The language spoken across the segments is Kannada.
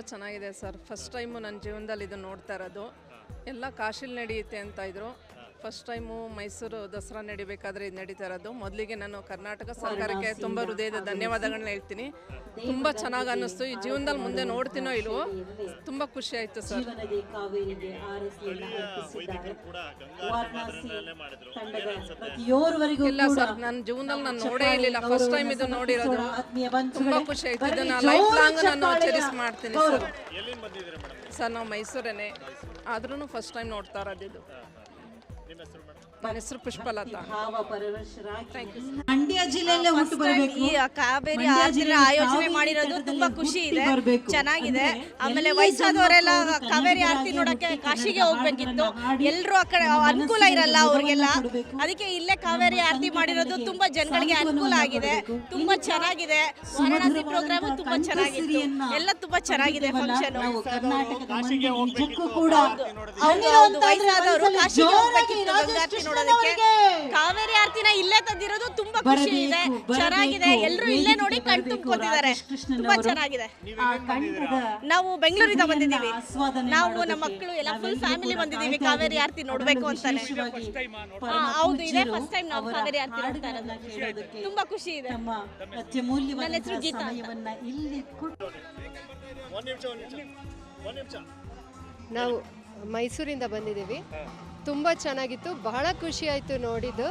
ಚೆನ್ನಾಗಿದೆ ಸರ್. ಫಸ್ಟ್ ಟೈಮು ನನ್ನ ಜೀವನದಲ್ಲಿ ಇದು ನೋಡ್ತಾ ಇರೋದು. ಎಲ್ಲ ಕಾಶಿಲಿ ನಡೆಯುತ್ತೆ ಅಂತ ಇದ್ರು. ಫಸ್ಟ್ ಟೈಮು ಮೈಸೂರು ದಸರಾ ನಡಿಬೇಕಾದ್ರೆ ಇದು ನಡೀತಾ ಇರೋದು. ಮೊದಲಿಗೆ ನಾನು ಕರ್ನಾಟಕ ಸರ್ಕಾರಕ್ಕೆ ತುಂಬ ಹೃದಯದ ಧನ್ಯವಾದಗಳನ್ನ ಹೇಳ್ತೀನಿ. ತುಂಬ ಚೆನ್ನಾಗಿ ಅನ್ನಿಸ್ತು. ಈ ಜೀವನದಲ್ಲಿ ಮುಂದೆ ನೋಡ್ತೀನೋ ಇಲ್ವೋ ತುಂಬ ಖುಷಿ ಆಯಿತು ಸರ್. ಜೀವನದಿ ಕಾವೇರಿಗೆ ಆರತಿಯನ್ನು ಅರ್ಪಿಸಿದ್ದಾರೆ. ಗಂಗಾ ಮಾದರಿನಲ್ಲೇ ಮಾಡಿದ್ರು. ತಂಡದ ಪ್ರತಿಯೋರ್ವರಿಗೂ ಇಲ್ಲ ಸರ್ ನನ್ನ ಜೀವನದಲ್ಲಿ ನಾನು ನೋಡೇ ಇರಲಿಲ್ಲ. ಫಸ್ಟ್ ಟೈಮ್ ಇದು ನೋಡಿರೋದು. ತುಂಬ ಖುಷಿ ಆಯ್ತು. ಇದನ್ನು ಲೈಫ್ ಲಾಂಗ್ ನಾನು ಆಚರಿಸ್ ಮಾಡ್ತೀನಿ ಸರ್. ಸರ್ ನಾವು ಮೈಸೂರೇನೆ ಆದ್ರೂ ಫಸ್ಟ್ ಟೈಮ್ ನೋಡ್ತಾ ಇರೋದು ಇದು ನಿಮ್ಮ ಹೆಸರು ಮೇಡಮ್ ನನ್ನ ಹೆಸರು ಪುಷ್ಪಲತಾ. ಮಂಡ್ಯ ಜಿಲ್ಲೆಯಲ್ಲೇ ಹುಟ್ಟು ಬರಬೇಕು. ಈ ಕಾವೇರಿ ಆಚರಣೆ ಆಯೋಜನೆ ಮಾಡಿರೋದು ತುಂಬಾ ಖುಷಿ ಇದೆ. ಚೆನ್ನಾಗಿದೆ. ಆಮೇಲೆ ಎಲ್ಲ ವಯಸ್ಸಾದವರೆಲ್ಲ ಕಾವೇರಿ ಆರತಿ ನೋಡಕ್ಕೆ ಕಾಶಿಗೆ ಹೋಗ್ಬೇಕಿತ್ತು. ಎಲ್ಲರೂ ಆ ಕಡೆ ಅನುಕೂಲ ಇರಲ್ಲ ಅವ್ರಿಗೆಲ್ಲ. ಅದಕ್ಕೆ ಇಲ್ಲೇ ಕಾವೇರಿ ಆರತಿ ಮಾಡಿರೋದು ತುಂಬಾ ಜನಗಳಿಗೆ ಅನುಕೂಲ ಆಗಿದೆ. ತುಂಬಾ ಚೆನ್ನಾಗಿದೆ. ವಾರಣಾಸಿ ಪ್ರೋಗ್ರಾಮ್ ತುಂಬಾ ಚೆನ್ನಾಗಿತ್ತು. ಎಲ್ಲ ತುಂಬಾ ಚೆನ್ನಾಗಿದೆ ಫಂಕ್ಷನ್ ಕಾಶಿಗೆ ಅಂತಂದ್ರೆ ವಯಸ್ಸಾದವರು ಕಾಶಿಗೆ ಹೋಗ್ಬೇಕಿತ್ತು ನೋಡೋದಕ್ಕೆ ಕಾವೇರಿ ಆರ್ತಿನ ಇಲ್ಲೇ ತಂದಿರೋದು ತುಂಬಾ ಖುಷಿ ಇದೆ. ಚೆನ್ನಾಗಿದೆ. ಎಲ್ಲರೂ ಇಲ್ಲೇ ನೋಡಿ ಕಣ್ ತುಂಬಿದ್ದಾರೆ ತುಂಬ್ಕೊತಿದ್ದಾರೆ ತುಂಬಾ ಚೆನ್ನಾಗಿದೆ. ನಾವು ಬೆಂಗಳೂರಿಂದ ಬಂದಿದ್ದೀವಿ. ನಾವು ನಮ್ಮ ಮಕ್ಕಳು ಎಲ್ಲ ಫುಲ್ ಫ್ಯಾಮಿಲಿ ಬಂದಿದ್ದೀವಿ ಕಾವೇರಿ ಆರ್ತಿ ನೋಡ್ಬೇಕು ಅಂತಾನೆ. ಹೌದು ಇದೇ ಫಸ್ಟ್ ಟೈಮ್ ನಾವು ಕಾವೇರಿ ಆರ್ತಿ ನೋಡ್ತಾ ಇರೋದು. ತುಂಬಾ ಖುಷಿ ಇದೆ. ನನ್ನ ಹೆಸರು ಗೀತಾ ಇಲ್ಲಿ ಕೊಟ್ಟು ಒಂದ್ ನಿಮಿಷ ಒಂದ್ ನಿಮಿಷ ಒಂದ್ ನಿಮಿಷ. ನಾವು ಮೈಸೂರಿಂದ ಬಂದಿದ್ದೀವಿ. ತುಂಬ ಚೆನ್ನಾಗಿತ್ತು. ಬಹಳ ಖುಷಿ ಆಯಿತು ನೋಡಿದ್ದು.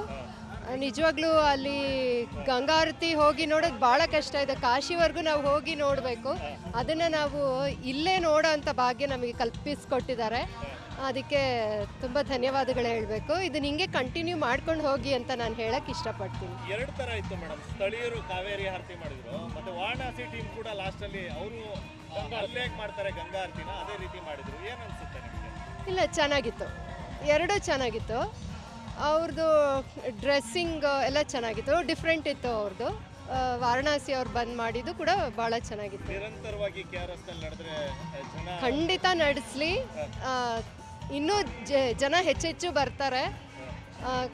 ನಿಜವಾಗ್ಲೂ ಅಲ್ಲಿ ಗಂಗಾರತಿ ಹೋಗಿ ನೋಡೋದು ಭಾಳ ಕಷ್ಟ ಇದೆ. ಕಾಶಿವರೆಗೂ ನಾವು ಹೋಗಿ ನೋಡಬೇಕು. ಅದನ್ನು ನಾವು ಇಲ್ಲೇ ನೋಡೋ ಅಂತ ಭಾಗ್ಯ ನಮಗೆ ಕಲ್ಪಿಸ್ಕೊಟ್ಟಿದ್ದಾರೆ. ಅದಕ್ಕೆ ತುಂಬ ಧನ್ಯವಾದಗಳು ಹೇಳಬೇಕು. ಇದನ್ನ ಹಿಂಗೆ ಕಂಟಿನ್ಯೂ ಮಾಡ್ಕೊಂಡು ಹೋಗಿ ಅಂತ ನಾನು ಹೇಳಕ್ಕೆ ಇಷ್ಟಪಡ್ತೀನಿ. ಎರಡು ತರ ಇತ್ತು ಮೇಡಮ್. ಸ್ಥಳೀಯರು ಕಾವೇರಿ ಆರತಿ ಮಾಡಿದ್ರು ಮತ್ತೆ ವಾರಣಾಸಿ ಟೀಮ್ ಕೂಡ ಲಾಸ್ಟ್ ಅಲ್ಲಿ ಅವರು ಅಲ್ಲೇ ಮಾಡ್ತಾರೆ ಗಂಗಾ ಆರತಿನ ಅದೇ ರೀತಿ ಮಾಡಿದ್ರು. ಏನು ಅನ್ಸುತ್ತೆ ನಿಮಗೆ? ಇಲ್ಲ ಚೆನ್ನಾಗಿತ್ತು. ಎರಡೂ ಚೆನ್ನಾಗಿತ್ತು. ಅವ್ರದ್ದು ಡ್ರೆಸ್ಸಿಂಗ್ ಎಲ್ಲ ಚೆನ್ನಾಗಿತ್ತು. ಡಿಫ್ರೆಂಟ್ ಇತ್ತು ಅವ್ರದ್ದು ವಾರಣಾಸಿ ಅವ್ರು ಬಂದ್ ಮಾಡಿದ್ದು ಕೂಡ ಬಹಳ ಚೆನ್ನಾಗಿತ್ತು. ನಿರಂತರವಾಗಿ ಖಂಡಿತ ನಡೆಸಲಿ. ಇನ್ನೂ ಜನ ಹೆಚ್ಚೆಚ್ಚು ಬರ್ತಾರೆ.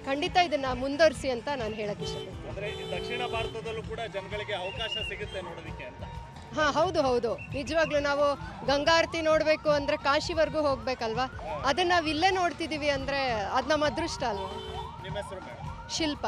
ಖಂಡಿತ ಇದನ್ನ ಮುಂದುವರಿಸಿ ಅಂತ ನಾನು ಹೇಳಕ್ ಇಷ್ಟಪಡ್ತೀನಿ. ದಕ್ಷಿಣ ಭಾರತದಲ್ಲೂ ಕೂಡ ಜನಗಳಿಗೆ ಅವಕಾಶ ಸಿಗುತ್ತೆ ನೋಡೋದಕ್ಕೆ ಅಂತ. ಹಾಂ ಹೌದು ಹೌದು. ನಿಜವಾಗ್ಲೂ ನಾವು ಗಂಗಾರತಿ ನೋಡಬೇಕು ಅಂದರೆ ಕಾಶಿವರೆಗೂ ಹೋಗ್ಬೇಕಲ್ವಾ? ಅದನ್ನ ನಾವು ಇಲ್ಲೇ ನೋಡ್ತಿದ್ದೀವಿ ಅಂದರೆ ಅದು ನಮ್ಮ ಅದೃಷ್ಟ ಅಲ್ವಾ? ಶಿಲ್ಪ